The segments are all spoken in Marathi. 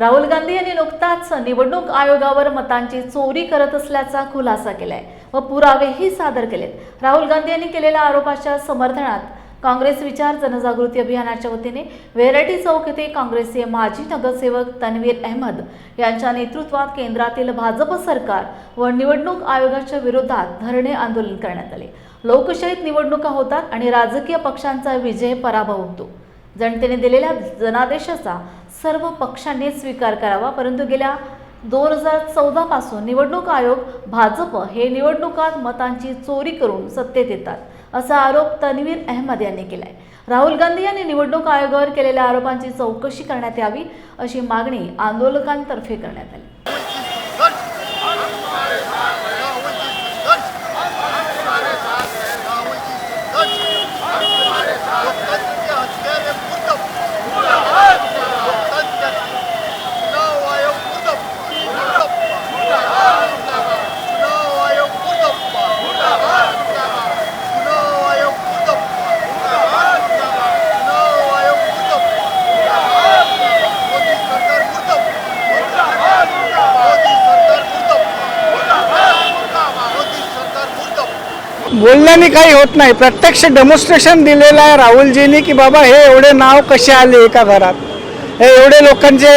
राहुल गांधी यांनी नुकताच निवडणूक आयोगावर मतांची चोरी करत असल्याचा खुलासा केलाय व पुरावेही सादर केलेत. राहुल गांधी यांनी केलेल्या आरोपाच्या समर्थनात काँग्रेस विचार जनजागृती अभियानाच्या वतीने व्हेरायटी चौक येथे काँग्रेसचे माजी नगरसेवक तन्वीर अहमद यांच्या नेतृत्वात केंद्रातील भाजप सरकार व निवडणूक आयोगाच्या विरोधात धरणे आंदोलन करण्यात आले. लोकशाहीत निवडणुका होतात आणि राजकीय पक्षांचा विजय पराभव होतो. जनतेने दिलेल्या जनादेशाचा सर्व पक्षांनी स्वीकार करावा. परंतु गेल्या दोन हजार चौदापासून निवडणूक आयोग भाजप हे निवडणुकात मतांची चोरी करून सत्तेत येतात असा आरोप तन्वीर अहमद यांनी केला आहे राहुल गांधी यांनी निवडणूक आयोगावर केलेल्या आरोपांची चौकशी करण्यात यावी अशी मागणी आंदोलकांतर्फे करण्यात आली. बोलण्याने काही होत नाही. प्रत्यक्ष डेमॉन्स्ट्रेशन दिलेलं आहे राहुलजींनी की बाबा हे एवढे नाव कसे आले एका घरात? हे एवढे लोकांचे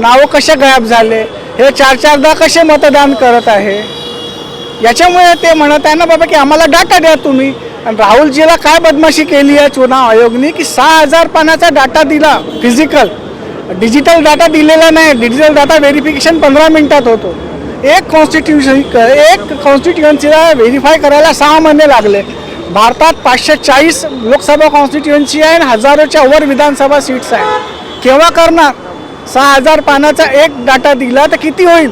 नाव कसे गायब झाले? हे चार चारदा कसे मतदान करत आहे? याच्यामुळे ते म्हणत आहे ना बाबा की आम्हाला डाटा द्या तुम्ही. आणि राहुलजीला काय बदमाशी केली आहे चुनाव आयोगने की सहा हजार पानाचा डाटा दिला फिजिकल डिजिटल डाटा दिलेला नाही. डिजिटल डाटा व्हेरिफिकेशन पंधरा मिनिटात होतो. एक कॉन्स्टिट्युशन एक कॉन्स्टिट्युएन्सीला व्हेरीफाय करायला सहा महिने लागले. भारतात पाचशे चाळीस लोकसभा कॉन्स्टिट्युएन्सी आहे आणि हजारोच्या वर विधानसभा सीट्स आहे. केव्हा करणार? सहा हजार पानाचा एक डाटा दिला तर किती होईल?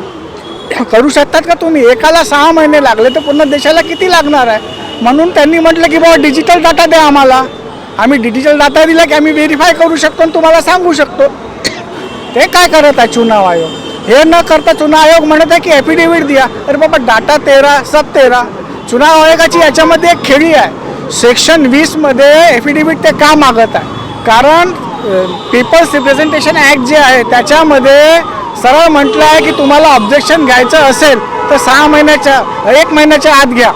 करू शकतात का तुम्ही? एकाला सहा महिने लागले तर पूर्ण देशाला किती लागणार आहे? म्हणून त्यांनी म्हटलं की बाबा डिजिटल डाटा द्या आम्हाला. आम्ही डिजिटल डाटा दिला की आम्ही व्हेरीफाय करू शकतो आणि तुम्हाला सांगू शकतो. ते काय करत आहे चुनाव आयोग? हे न करता चुनाव आयोग म्हणत आहे की ॲफिडेव्हिट द्या. अरे बाबा डाटा तेरा सब तेरा. चुनाव आयोगाची याच्यामध्ये एक खेळी आहे. सेक्शन वीसमध्ये ॲफिडेव्हिट ते का मागत आहे? कारण पीपल्स रिप्रेझेंटेशन ॲक्ट जे आहे त्याच्यामध्ये सरळ म्हटलं आहे की तुम्हाला ऑब्जेक्शन घ्यायचं असेल तर सहा महिन्याच्या एक महिन्याच्या आत घ्या.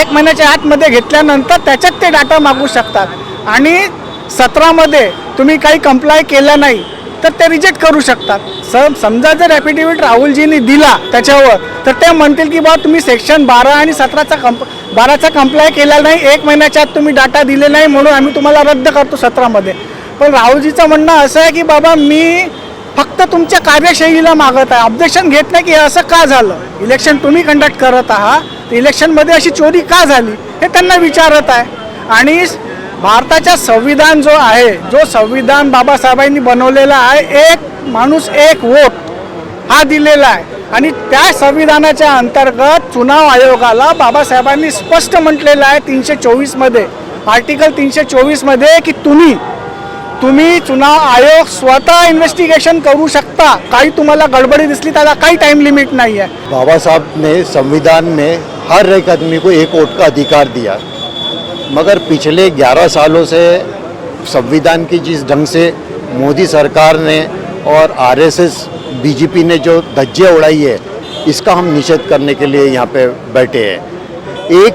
एक महिन्याच्या आतमध्ये घेतल्यानंतर त्याच्यात ते डाटा मागू शकतात. आणि सतरामध्ये तुम्ही काही कंप्लाय केलं नाही तर ते रिजेक्ट करू शकतात. सम समजा जर ॲफिडेव्हिट राहुलजींनी दिला त्याच्यावर तर ते म्हणतील की बा तुम्ही सेक्शन बारा आणि सतराचा कंप बाराचा कंप्लाय केला नाही एक महिन्याच्या आत तुम्ही डाटा दिले नाही म्हणून आम्ही तुम्हाला रद्द करतो सतरामध्ये. पण राहुलजीचं म्हणणं असं आहे की बाबा मी फक्त तुमच्या कार्यशैलीला मागत आहे. ऑब्जेक्शन घेत नाही की हे असं का झालं? इलेक्शन तुम्ही कंडक्ट करत आहात. इलेक्शनमध्ये अशी चोरी का झाली? हे त्यांना विचारत आहे. आणि भारताचा संविधान जो आहे जो संविधान बाबासाहेबांनी बनवलेला आहे एक माणूस एक वोट हा दिलेला आहे. आणि त्या संविधानाच्या अंतर्गत चुनाव आयोगाला बाबासाहेबांनी स्पष्ट म्हटलेलं आहे तीनशे चोवीसमध्ये आर्टिकल तीनशे चोवीसमध्ये की तुम्ही तुम्ही चुनाव आयोग स्वतः इन्व्हेस्टिगेशन करू शकता. काही तुम्हाला गडबडी दिसली त्याला काही टाइम लिमिट नाही आहे बाबा साहब ने संविधान में हर एक आदमी को एक वोट का अधिकार दिया. मगर पिछले 11 सालों से संविधान की जिस ढंग से मोदी सरकार ने और आरएसएस, बीजेपी ने जो धज्जे उड़ाई है, इसका हम निषेध करने के लिए यहाँ पे बैठे हैं। एक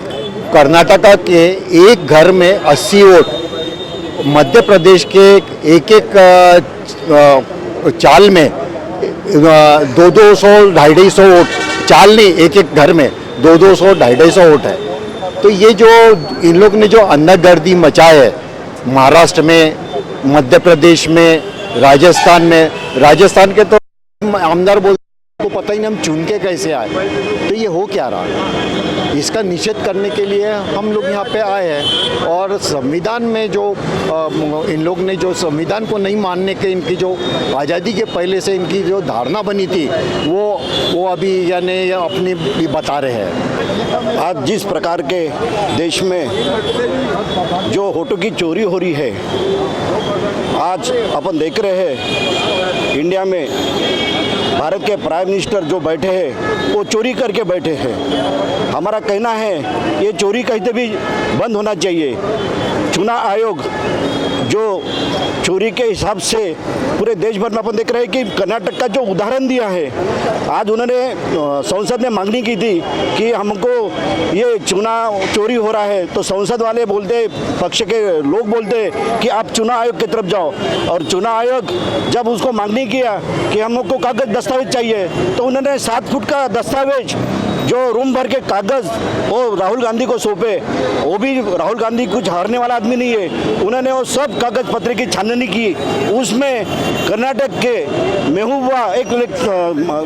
कर्नाटका के एक घर में 80 वोट, मध्य प्रदेश के एक एक चाल में दो दो सौ ढाई ढाई सौ वोट, चाल नहीं, एक एक घर में दो दो सौ ढाई ढाई सौ वोट है। तो ये जो इन लोग ने जो अन्नागर्दी मचाए है महाराष्ट्र में मध्य प्रदेश में राजस्थान में राजस्थान के तो आमदार बोल पता ही नहीं हम चुन के कैसे आए। तो ये हो क्या रहा? इसका निषेध करने के लिए हम लोग यहाँ पे आए हैं और संविधान में जो इन लोग ने जो संविधान को नहीं मानने के इनकी जो आज़ादी के पहले से इनकी जो धारणा बनी थी, वो वो अभी यानी अपनी भी बता रहे हैं। आज जिस प्रकार के देश में जो वोटों की चोरी हो रही है, आज अपन देख रहे हैं, इंडिया में भारत के प्राइम मिनिस्टर जो बैठे हैं वो चोरी करके बैठे हैं। हमारा कहना है ये चोरी कहते भी बंद होना चाहिए। चुनाव आयोग जो चोरी के हिसाब से पूरे देश भर में अपन देख रहे हैं कि कर्नाटक का जो उदाहरण दिया है, आज उन्होंने संसद में मांगनी की थी कि हमको ये चुनाव चोरी हो रहा है तो संसद वाले बोलते, पक्ष के लोग बोलते कि आप चुनाव आयोग की तरफ़ जाओ। और चुनाव आयोग जब उसको मांगनी किया कि हमको कागज़ दस्तावेज़ चाहिए तो उन्होंने सात फुट का दस्तावेज़ जो रूम भर के कागज़, वो राहुल गांधी को सौंपे, वो भी राहुल गांधी कुछ हारने वाला आदमी नहीं है। उन्होंने वो सब कागज़ पत्र की छाननी की। उसमें कर्नाटक के महबूबा एक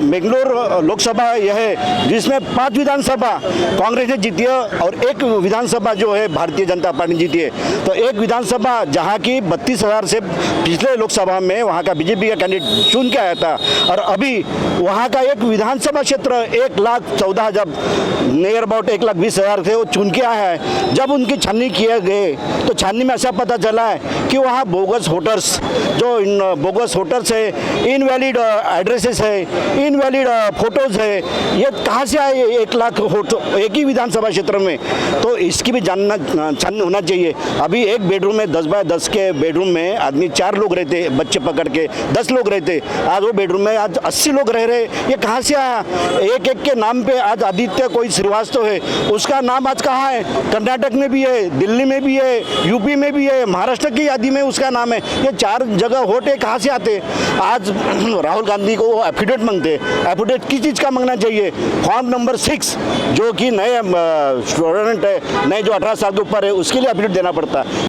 बेंगलोर लोकसभा यह है, जिसमें पाँच विधानसभा कांग्रेस ने जीती है और एक विधानसभा जो है भारतीय जनता पार्टी ने जीती है। तो एक विधानसभा जहाँ की बत्तीस हज़ार से पिछले लोकसभा में वहाँ का बीजेपी का कैंडिडेट चुन के आया था, और अभी वहाँ का एक विधानसभा क्षेत्र एक लाख चौदह हज़ार नियर अबाउट एक लाख बीस हज़ार थे, वो चुन के आया है। जब उनकी छाननी किए गए तो छाननी में ऐसा पता चला है कि वहाँ बोगस वोटर्स जो इन बोगस वोटर्स है इनवैलिड एड्रेसेस है इनवैलिड फ़ोटोज़ है, ये कहाँ से आए एक लाख एक ही विधानसभा क्षेत्र में? तो इसकी भी जानना, छाननी होना चाहिए। अभी एक बेडरूम में, दस बाय दस के बेडरूम में आदमी चार लोग रहते, बच्चे पकड़ के दस लोग रहते। आज वो बेडरूम में आज अस्सी लोग रह रहे ये कहाँ से आया? एक एक के नाम पे आज आदित्य कोई श्रीवास्तव है, उसका नाम आज कहाँ है? कर्नाटक में भी है, दिल्ली में भी है यूपी में भी है, महाराष्ट्र की यादी में उसका नाम है। ये चार जगह वोट है, कहाँ से आते आज राहुल गांधी को वो एफिडेविट मांगते एफिडेविट किस चीज़ का मांगना चाहिए? फॉर्म नंबर सिक्स जो कि नए स्टूडेंट है, नए जो अठारह साल के ऊपर है, उसके लिए एफिडेविट देना पड़ता है।